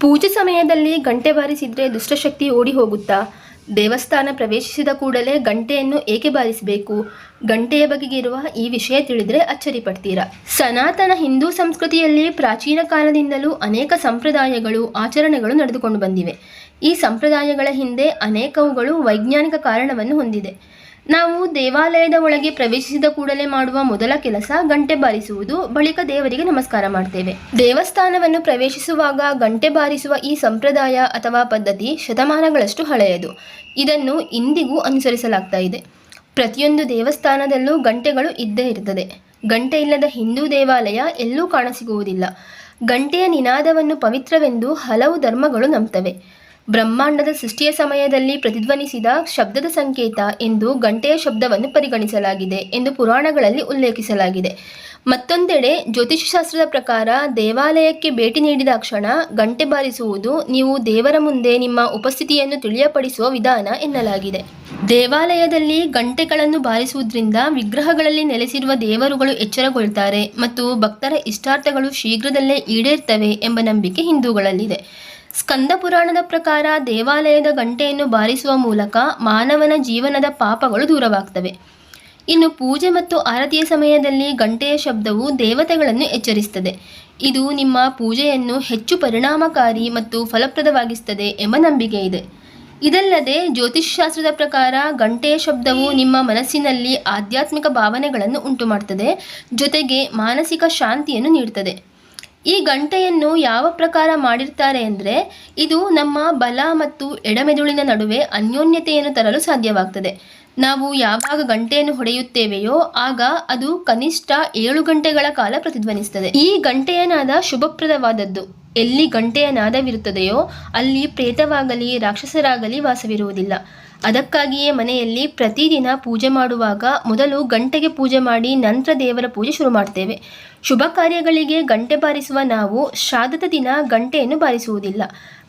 ಪೂಜೆ ಸಮಯದಲ್ಲಿ ಗಂಟೆ ಬಾರಿಸಿದ್ರೆ ದುಷ್ಟಶಕ್ತಿ ಓಡಿ ಹೋಗುತ್ತಾ? ದೇವಸ್ಥಾನ ಪ್ರವೇಶಿಸಿದ ಕೂಡಲೇ ಗಂಟೆಯನ್ನು ಏಕೆ ಬಾರಿಸಬೇಕು? ಗಂಟೆಯ ಬಗೆಗಿರುವ ಈ ವಿಷಯ ತಿಳಿದರೆ ಅಚ್ಚರಿ ಪಡ್ತೀರಾ? ಸನಾತನ ಹಿಂದೂ ಸಂಸ್ಕೃತಿಯಲ್ಲಿ ಪ್ರಾಚೀನ ಕಾಲದಿಂದಲೂ ಅನೇಕ ಸಂಪ್ರದಾಯಗಳು, ಆಚರಣೆಗಳು ನಡೆದುಕೊಂಡು ಬಂದಿವೆ. ಈ ಸಂಪ್ರದಾಯಗಳ ಹಿಂದೆ ಅನೇಕವುಗಳು ವೈಜ್ಞಾನಿಕ ಕಾರಣವನ್ನು ಹೊಂದಿದೆ. ನಾವು ದೇವಾಲಯದ ಒಳಗೆ ಪ್ರವೇಶಿಸಿದ ಕೂಡಲೇ ಮಾಡುವ ಮೊದಲ ಕೆಲಸ ಗಂಟೆ ಬಾರಿಸುವುದು. ಬಳಿಕ ದೇವರಿಗೆ ನಮಸ್ಕಾರ ಮಾಡ್ತೇವೆ. ದೇವಸ್ಥಾನವನ್ನು ಪ್ರವೇಶಿಸುವಾಗ ಗಂಟೆ ಬಾರಿಸುವ ಈ ಸಂಪ್ರದಾಯ ಅಥವಾ ಪದ್ಧತಿ ಶತಮಾನಗಳಷ್ಟು ಹಳೆಯದು. ಇದನ್ನು ಇಂದಿಗೂ ಅನುಸರಿಸಲಾಗ್ತಾ ಇದೆ. ಪ್ರತಿಯೊಂದು ದೇವಸ್ಥಾನದಲ್ಲೂ ಗಂಟೆಗಳು ಇದ್ದೇ ಇರ್ತದೆ ಗಂಟೆ ಇಲ್ಲದ ಹಿಂದೂ ದೇವಾಲಯ ಎಲ್ಲೂ ಕಾಣಸಿಗುವುದಿಲ್ಲ. ಗಂಟೆಯ ನಿನಾದವನ್ನು ಪವಿತ್ರವೆಂದು ಹಲವು ಧರ್ಮಗಳು ನಂಬ್ತವೆ. ಬ್ರಹ್ಮಾಂಡದ ಸೃಷ್ಟಿಯ ಸಮಯದಲ್ಲಿ ಪ್ರತಿಧ್ವನಿಸಿದ ಶಬ್ದದ ಸಂಕೇತ ಎಂದು ಗಂಟೆಯ ಶಬ್ದವನ್ನು ಪರಿಗಣಿಸಲಾಗಿದೆ ಎಂದು ಪುರಾಣಗಳಲ್ಲಿ ಉಲ್ಲೇಖಿಸಲಾಗಿದೆ. ಮತ್ತೊಂದೆಡೆ ಜ್ಯೋತಿಷಶಾಸ್ತ್ರದ ಪ್ರಕಾರ ದೇವಾಲಯಕ್ಕೆ ಭೇಟಿ ನೀಡಿದ ಕ್ಷಣ ಗಂಟೆ ಬಾರಿಸುವುದು ನೀವು ದೇವರ ಮುಂದೆ ನಿಮ್ಮ ಉಪಸ್ಥಿತಿಯನ್ನು ತಿಳಿಯಪಡಿಸುವ ವಿಧಾನ ಎನ್ನಲಾಗಿದೆ. ದೇವಾಲಯದಲ್ಲಿ ಗಂಟೆಗಳನ್ನು ಬಾರಿಸುವುದರಿಂದ ವಿಗ್ರಹಗಳಲ್ಲಿ ನೆಲೆಸಿರುವ ದೇವರುಗಳು ಎಚ್ಚರಗೊಳ್ತಾರೆ ಮತ್ತು ಭಕ್ತರ ಇಷ್ಟಾರ್ಥಗಳು ಶೀಘ್ರದಲ್ಲೇ ಈಡೇರ್ತವೆ ಎಂಬ ನಂಬಿಕೆ ಹಿಂದೂಗಳಲ್ಲಿದೆ. ಸ್ಕಂದ ಪುರಾಣದ ಪ್ರಕಾರ ದೇವಾಲಯದ ಗಂಟೆಯನ್ನು ಬಾರಿಸುವ ಮೂಲಕ ಮಾನವನ ಜೀವನದ ಪಾಪಗಳು ದೂರವಾಗ್ತವೆ. ಇನ್ನು ಪೂಜೆ ಮತ್ತು ಆರತಿಯ ಸಮಯದಲ್ಲಿ ಗಂಟೆಯ ಶಬ್ದವು ದೇವತೆಗಳನ್ನು ಎಚ್ಚರಿಸುತ್ತದೆ. ಇದು ನಿಮ್ಮ ಪೂಜೆಯನ್ನು ಹೆಚ್ಚು ಪರಿಣಾಮಕಾರಿ ಮತ್ತು ಫಲಪ್ರದವಾಗಿಸುತ್ತದೆ ಎಂಬ ನಂಬಿಕೆ ಇದೆ. ಇದಲ್ಲದೆ ಜ್ಯೋತಿಷ್ಶಾಸ್ತ್ರದ ಪ್ರಕಾರ ಗಂಟೆಯ ಶಬ್ದವು ನಿಮ್ಮ ಮನಸ್ಸಿನಲ್ಲಿ ಆಧ್ಯಾತ್ಮಿಕ ಭಾವನೆಗಳನ್ನು ಉಂಟುಮಾಡುತ್ತದೆ ಜೊತೆಗೆ ಮಾನಸಿಕ ಶಾಂತಿಯನ್ನು ನೀಡುತ್ತದೆ ಈ ಗಂಟೆಯನ್ನು ಯಾವ ಪ್ರಕಾರ ಮಾಡಿರ್ತಾರೆ ಅಂದರೆ ಇದು ನಮ್ಮ ಬಲ ಮತ್ತು ಎಡಮೆದುಳಿನ ನಡುವೆ ಅನ್ಯೋನ್ಯತೆಯನ್ನು ತರಲು ಸಾಧ್ಯವಾಗ್ತದೆ. ನಾವು ಯಾವಾಗ ಗಂಟೆಯನ್ನು ಹೊಡೆಯುತ್ತೇವೆಯೋ ಆಗ ಅದು ಕನಿಷ್ಠ ಏಳು ಗಂಟೆಗಳ ಕಾಲ ಪ್ರತಿಧ್ವನಿಸ್ತದೆ ಈ ಗಂಟೆಯನಾದ ಶುಭಪ್ರದವಾದದ್ದು. ಎಲ್ಲಿ ಗಂಟೆಯ ನಾದವಿರುತ್ತದೆಯೋ ಅಲ್ಲಿ ಪ್ರೇತವಾಗಲಿ, ರಾಕ್ಷಸರಾಗಲಿ ವಾಸವಿರುವುದಿಲ್ಲ. ಅದಕ್ಕಾಗಿಯೇ ಮನೆಯಲ್ಲಿ ಪ್ರತಿದಿನ ಪೂಜೆ ಮಾಡುವಾಗ ಮೊದಲು ಗಂಟೆಗೆ ಪೂಜೆ ಮಾಡಿ ನಂತರ ದೇವರ ಪೂಜೆ ಶುರು ಮಾಡ್ತೇವೆ. ಶುಭ ಕಾರ್ಯಗಳಿಗೆ ಗಂಟೆ ಬಾರಿಸುವ ನಾವು ಶ್ರಾದ್ದದ ದಿನ ಗಂಟೆಯನ್ನು ಬಾರಿಸುವುದಿಲ್ಲ.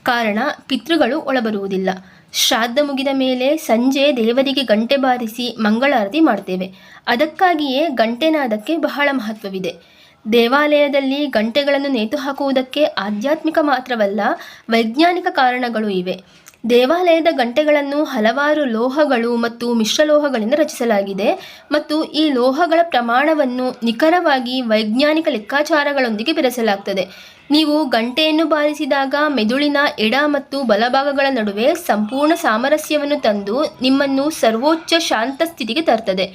ಕಾರಣ, ಪಿತೃಗಳು ಒಳಬರುವುದಿಲ್ಲ. ಶ್ರಾದ್ದ ಮುಗಿದ ಮೇಲೆ ಸಂಜೆ ದೇವರಿಗೆ ಗಂಟೆ ಬಾರಿಸಿ ಮಂಗಳಾರತಿ ಮಾಡ್ತೇವೆ. ಅದಕ್ಕಾಗಿಯೇ ಗಂಟೆನಾದಕ್ಕೆ ಬಹಳ ಮಹತ್ವವಿದೆ. ದೇವಾಲಯದಲ್ಲಿ ಗಂಟೆಗಳನ್ನು ನೇತು ಹಾಕುವುದಕ್ಕೆ ಆಧ್ಯಾತ್ಮಿಕ ಮಾತ್ರವಲ್ಲ ವೈಜ್ಞಾನಿಕ ಕಾರಣಗಳು ಇವೆ. ದೇವಾಲಯದ ಗಂಟೆಗಳನ್ನು ಹಲವಾರು ಲೋಹಗಳು ಮತ್ತು ಮಿಶ್ರಲೋಹಗಳಿಂದ ರಚಿಸಲಾಗಿದೆ ಮತ್ತು ಈ ಲೋಹಗಳ ಪ್ರಮಾಣವನ್ನು ನಿಖರವಾಗಿ ವೈಜ್ಞಾನಿಕ ಲೆಕ್ಕಾಚಾರಗಳೊಂದಿಗೆ ಬೆರೆಸಲಾಗ್ತದೆ ನೀವು ಗಂಟೆಯನ್ನು ಬಾರಿಸಿದಾಗ ಮೆದುಳಿನ ಎಡ ಮತ್ತು ಬಲಭಾಗಗಳ ನಡುವೆ ಸಂಪೂರ್ಣ ಸಾಮರಸ್ಯವನ್ನು ತಂದು ನಿಮ್ಮನ್ನು ಸರ್ವೋಚ್ಚ ಶಾಂತ ಸ್ಥಿತಿಗೆ ತರ್ತದೆ.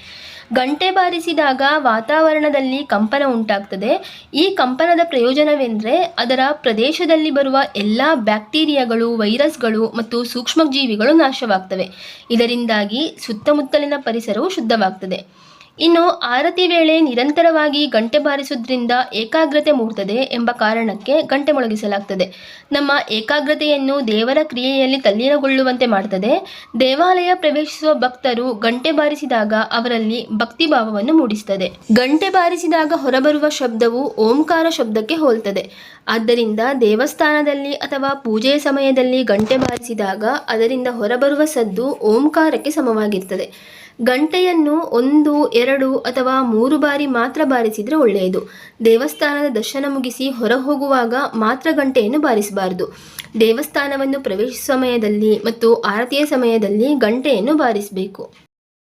ಗಂಟೆ ಬಾರಿಸಿದಾಗ ವಾತಾವರಣದಲ್ಲಿ ಕಂಪನ ಉಂಟಾಗ್ತದೆ. ಈ ಕಂಪನದ ಪ್ರಯೋಜನವೆಂದರೆ ಅದರ ಪ್ರದೇಶದಲ್ಲಿ ಬರುವ ಎಲ್ಲ ಬ್ಯಾಕ್ಟೀರಿಯಾಗಳು, ವೈರಸ್ಗಳು ಮತ್ತು ಸೂಕ್ಷ್ಮಜೀವಿಗಳು ನಾಶವಾಗ್ತವೆ. ಇದರಿಂದಾಗಿ ಸುತ್ತಮುತ್ತಲಿನ ಪರಿಸರವು ಶುದ್ಧವಾಗ್ತದೆ. ಇನ್ನು ಆರತಿ ವೇಳೆ ನಿರಂತರವಾಗಿ ಗಂಟೆ ಬಾರಿಸುವುದರಿಂದ ಏಕಾಗ್ರತೆ ಮೂಡ್ತದೆ ಎಂಬ ಕಾರಣಕ್ಕೆ ಗಂಟೆ ಮೊಳಗಿಸಲಾಗ್ತದೆ. ನಮ್ಮ ಏಕಾಗ್ರತೆಯನ್ನು ದೇವರ ಕ್ರಿಯೆಯಲ್ಲಿ ತಲ್ಲೀನಗೊಳ್ಳುವಂತೆ ಮಾಡ್ತದೆ. ದೇವಾಲಯ ಪ್ರವೇಶಿಸುವ ಭಕ್ತರು ಗಂಟೆ ಬಾರಿಸಿದಾಗ ಅವರಲ್ಲಿ ಭಕ್ತಿ ಭಾವವನ್ನು ಮೂಡಿಸ್ತದೆ. ಗಂಟೆ ಬಾರಿಸಿದಾಗ ಹೊರಬರುವ ಶಬ್ದವು ಓಂಕಾರ ಶಬ್ದಕ್ಕೆ ಹೋಲ್ತದೆ. ಆದ್ದರಿಂದ ದೇವಸ್ಥಾನದಲ್ಲಿ ಅಥವಾ ಪೂಜೆಯ ಸಮಯದಲ್ಲಿ ಗಂಟೆ ಬಾರಿಸಿದಾಗ ಅದರಿಂದ ಹೊರಬರುವ ಸದ್ದು ಓಂಕಾರಕ್ಕೆ ಸಮವಾಗಿರ್ತದೆ. ಗಂಟೆಯನ್ನು ಒಂದು, ಎರಡು ಅಥವಾ ಮೂರು ಬಾರಿ ಮಾತ್ರ ಬಾರಿಸಿದರೆ ಒಳ್ಳೆಯದು. ದೇವಸ್ಥಾನದ ದರ್ಶನ ಮುಗಿಸಿ ಹೊರ ಹೋಗುವಾಗ ಮಾತ್ರ ಗಂಟೆಯನ್ನು ಬಾರಿಸಬಾರದು. ದೇವಸ್ಥಾನವನ್ನು ಪ್ರವೇಶಿಸುವ ಸಮಯದಲ್ಲಿ ಮತ್ತು ಆರತಿಯ ಸಮಯದಲ್ಲಿ ಗಂಟೆಯನ್ನು ಬಾರಿಸಬೇಕು.